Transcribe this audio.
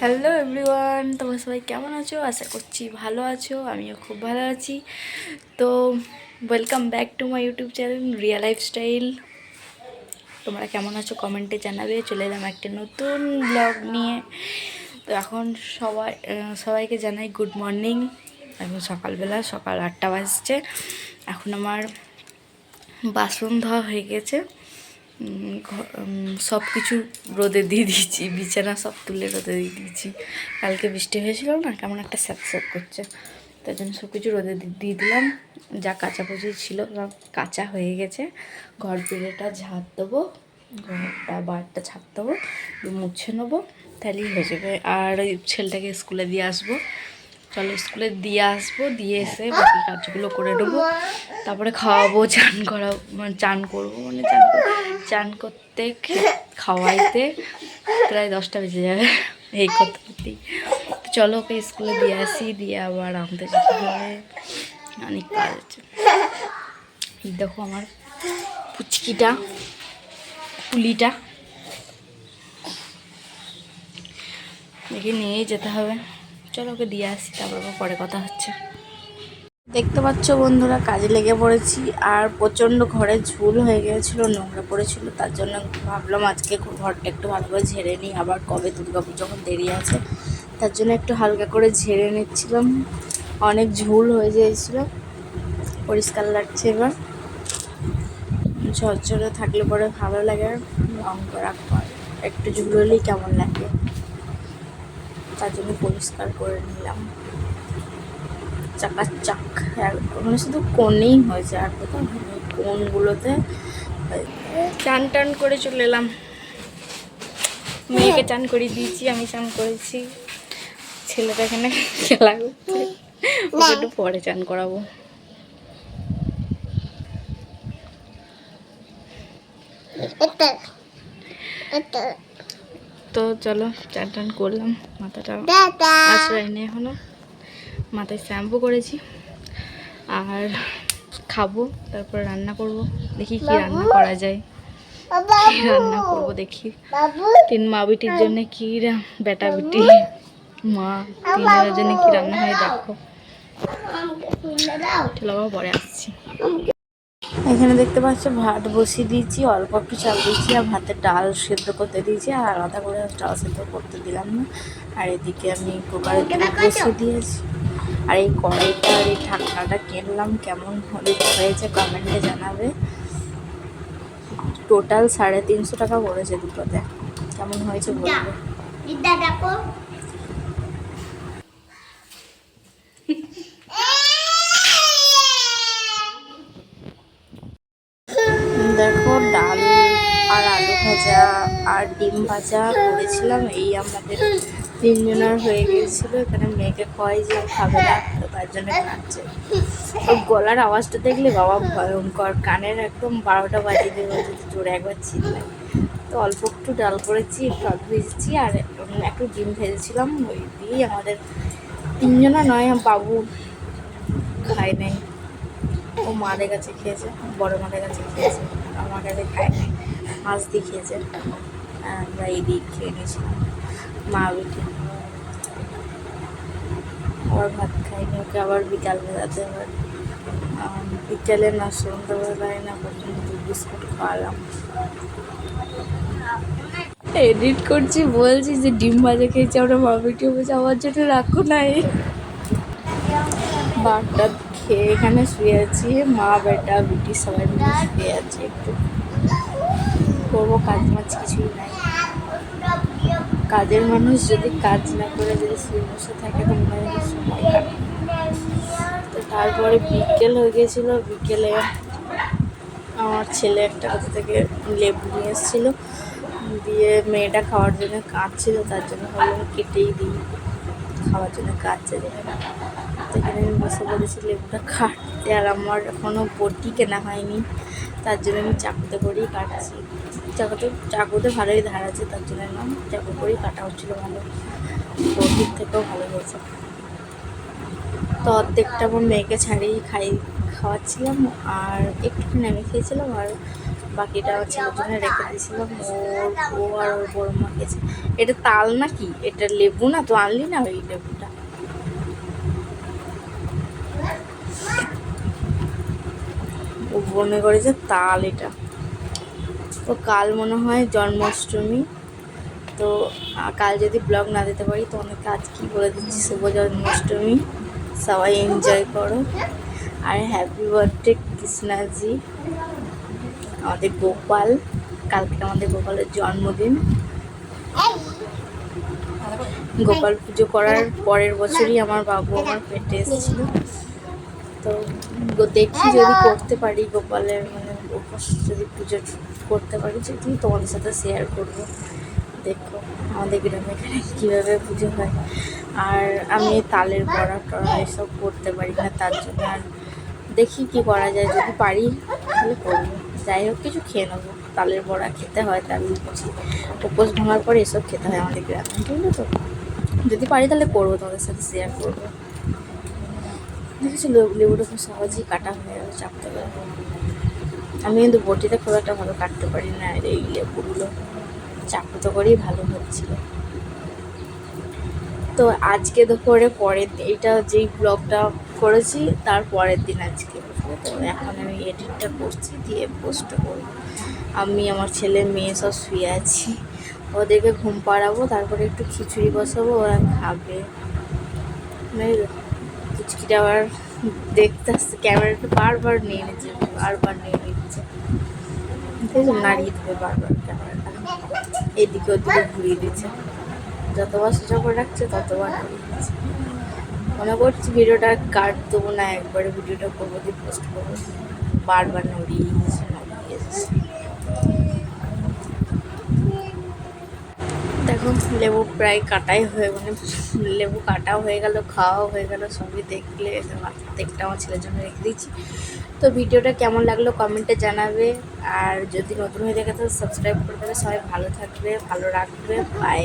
Hello everyone তোমরা সবাই কেমন আছো? আশা করছি ভালো আছো। আমিও খুব ভালো আছি। তো welcome back to my YouTube channel Riya lifestyle তোমরা কেমন আছো? কমেন্টে জানাবে। চলে এলাম একটা নতুন ব্লগ নিয়ে। তো এখন সবাই সবাইকে জানাই গুড মর্নিং এখন সকালবেলা, সকাল আটটা বাজছে। এখন আমার বাসন ধোয়া হয়ে গেছে। সব কিছু রোদে দিয়ে দিয়েছি, বিছানা সব তুলে রোদে দিয়ে দিয়েছি। কালকে বৃষ্টি হয়েছিল না, কেমন একটা স্যাপ স্যাপ করছে। তার জন্য সব কিছু রোদে দিয়ে দিলাম। যা কাচাকুচি ছিল সব কাঁচা হয়ে গেছে। ঘর পেড়েটা ঝাড় দেবো, ঘরটা বারটা ছাড় দেবো, মুছে নেব, তাহলেই হয়ে যাবে। আর ওই ছেলেটাকে স্কুলে দিয়ে আসব। চলো স্কুলে দিয়ে আসব, দিয়ে এসে বাকি কাজগুলো করে নেব। তারপরে খাওয়াবো, চান করা মানে চান করব মানে চান চান করতে, খাওয়াইতে প্রায় দশটা বেজে যাবে এই করতে করতেই চলো ওকে স্কুলে দিয়ে আসি, দিয়ে আবার আমাদের যেতে অনেক কাজ আছে। দেখো আমার পুচকিটা, পুলিটা। দেখে নিয়েই যেতে হবে। চলো, ওকে দিয়ে আসি, তারপর পরে কথা হচ্ছে। দেখতে পাচ্ছ বন্ধুরা, কাজে লেগে পড়েছি, আর প্রচণ্ড ঘরে ঝুল হয়ে গিয়েছিল, নোংরা পড়েছিল, তার জন্য ভাবলাম আজকে ঘরটা একটু ভালো করে ঝেড়ে নিই, আবার কবে দুর্গাপুর যখন দেরি আছে, তার জন্য একটু হালকা করে ঝেড়ে নিচ্ছিলাম। অনেক ঝুল হয়ে গিয়েছিল, পরিষ্কার লাগছে এবার। ঝরঝরে থাকলে পরে ভালো লাগে রং করা একটু ঝুল হলেই কেমন লাগে। তার জন্য পরিষ্কার করে নিলাম। চাকাচাক। মানে শুধু কোণেই হয়েছে আর কোথাও কোণগুলোতে চান টান করে চলে এলাম। মেয়েকে চান করে দিয়েছি আমি চান করেছি। ছেলেটা এখানে খেলা করছে। ওকে একটু পরে চান করাবো। এটা এটা। তো চলো চান টান করলাম মাথাটা আশ্রয় নিয়ে এখনও। মাথায় শ্যাম্পু করেছি আর খাব তারপর রান্না করব দেখি কি রান্না করা যায়। রান্না করব দেখি। তিন মা বিটির জন্য কি বেটা বিটি মা তিনজনের জন্য কি রান্না হয় দেখো। চলো পরে আসছি। এখানে দেখতে পাচ্ছ ভাত বসিয়ে দিয়েছি অল্প একটু চাল দিয়েছি আর ভাতের ডাল সেদ্ধ করতে দিয়েছি আর আলাদা করে ডাল সেদ্ধ করতে দিলাম না আর এদিকে আমি কুকারে বসিয়ে দিয়েছি আর এই কড়াইটা আর এই ঢাকনাটা কিনলাম কেমন হলে হয়েছে কমেন্টে জানাবে টোটাল সাড়ে তিনশো টাকা পড়েছে দুটোতে কেমন হয়েছে বলবে দিদা দেখো দেখো ডাল আর আলু ভাজা আর ডিম ভাজা করেছিলাম। এই আমাদের তিনজনের হয়ে গিয়েছিল। এখানে মেয়েকে কয় যে খাবে না, তার জন্য খাচ্ছে। ওর গলার আওয়াজটা দেখলে বাবা ভয়ঙ্কর, কানের একদম বারোটা বাজিয়ে দেবে যদি জোরে একবার চিল্লাই তো অল্প একটু ডাল করেছি একটু ভেজেছি আর একটু ডিম ভেজেছিলাম। ওই দিয়েই আমাদের তিনজনা নয়, বাবু খায় নাই। ও মাদের কাছে খেয়েছে, বড় মাদের কাছে খেয়েছে, আমার কাছে খায় নাই। মাছ দিয়ে খেয়েছে আমরা এই দিক খেয়ে নিয়েছিলাম। মা বিটি আবার ভাত খাইনি, ওকে আবার বিকাল বেলাতে আবার বিকেলে না, সন্ধ্যাবেলায় না পর্যন্ত বিস্কুট খাওয়ালাম। এডিট করছি, বলছি যে ডিম ভাজা খেয়েছি, আমরা মা বিটিও বলছে, আমার জন্য রাখো নাই। বারটা খেয়ে এখানে শুয়ে আছি, মা, বেটা বিটি সবাই মিলে শুয়ে আছি একটু। করব, কাজ মাছ কিছুই নাই। কাজের মানুষ যদি কাজ না করে, যদি শুয়ে বসে থাকে, তো তো তারপরে বিকেল হয়ে গিয়েছিল, বিকেলে আমার ছেলে একটা কোথা থেকে লেবু নিয়ে এসেছিল। দিয়ে মেয়েটা খাওয়ার জন্য কাঁদছিল, তার জন্য ভাবলাম কেটেই দিই। খাওয়ার জন্য কাঁদছে তো এখানে আমি বসে পড়েছি লেবুটা কাটতে আর আমার এখনও বটি কেনা হয়নি। তার জন্য আমি চাকুতে করেই কাটছি। চাকুতে চাকুতে ভালোই ধার আছে, তার জন্য না চাকু করেই কাটা হচ্ছিল ভালো। বটির থেকেও ভালো হয়েছে। তো অর্ধেকটা আমার মেয়েকে ছাড়িয়ে খাই খাওয়াচ্ছিলাম আর একটুখানি আমি খেয়েছিলাম আর বাকিটা ছেলের জন্য রেখে দিয়েছিলাম। ওর ও আর ওর বড় মা গেছে এটা তাল না কি এটা লেবু না? তো আনলি না ওই লেবুটা মনে করে যে তাল এটা। তো কাল মনে হয় জন্মাষ্টমী। তো কাল যদি ব্লগ না দিতে পারি, তো অনেক কাজ কি বলে দিচ্ছি শুভ জন্মাষ্টমী। সবাই এনজয় করো। আর হ্যাপি বার্থডে কৃষ্ণাজি। আমাদের গোপাল। কালকে আমাদের গোপালের জন্মদিন। গোপাল পুজো করার পরের বছরই আমার বাবু আমার পেটে এসেছিল। তো দেখি যদি করতে পারি গোপালের মানে উপোস যদি পুজো করতে পারি যদি তোমাদের সাথে শেয়ার করব। দেখো আমাদের গ্রামে এখানে কীভাবে পুজো হয়। আর আমি তালের বড়া টড়া এসব করতে পারি না তার জন্য আর দেখি কি করা যায়। যদি পারি তাহলে করব। যাই হোক কিছু খেয়ে নেব। তালের বড়া খেতে হয় তার লুচি উপোস ভাঙার পরে এসব খেতে হয় আমাদের গ্রামে ঠিক আছে তো? যদি পারি তাহলে করব তোমাদের সাথে শেয়ার করব। দেখেছি লেবু- লেবুটা খুব সহজেই কাটা হয়ে গেল, চাপতে পারে আমি কিন্তু বটিতে খুব একটা ভালো কাটতে পারি না, আর এই লেবুগুলো চাকুতো করেই ভালো হচ্ছিল। তো আজকে দুপুরে পরের দিন- এইটা যেই ব্লগটা করেছি, তার পরের দিন আজকে। তো এখন আমি এডিটটা করছি, দিয়ে পোস্ট করব। আমি, আমার ছেলে, মেয়ে সব শুয়ে আছি। ওদেরকে ঘুম পাড়াবো, তারপরে একটু খিচুড়ি বসাবো, ওরা খাবে। মানে আবার দেখতে আসছে, ক্যামেরাটা বারবার নিয়ে নিচ্ছে, বারবার নিয়ে নিচ্ছে। নাড়িয়ে দেবে বারবার ক্যামেরাটা এদিকে ওদিকে ঘুরিয়ে দিচ্ছে। যতবার সোজা করে রাখছে ততবার নাড়িয়ে দিচ্ছে মনে করছি ভিডিওটা কাট দেবো না, একবারে ভিডিওটা করব, দিয়ে পোস্ট করব। বারবার নড়িয়ে দিচ্ছে নড়িয়ে দিচ্ছে দেখো লেবু প্রায় কাটাই হয়ে মানে লেবু কাটাও হয়ে গেল, খাওয়াও হয়ে গেল, সবই দেখলে প্রত্যেকটা আমার ছেলের জন্য রেখে দিচ্ছি। তো ভিডিওটা কেমন লাগল কমেন্টে জানাবে, আর যদি নতুন হয়ে থাকে তো সাবস্ক্রাইব করে দেবে। সবাই ভালো থাকবে, ভালো রাখবে বাই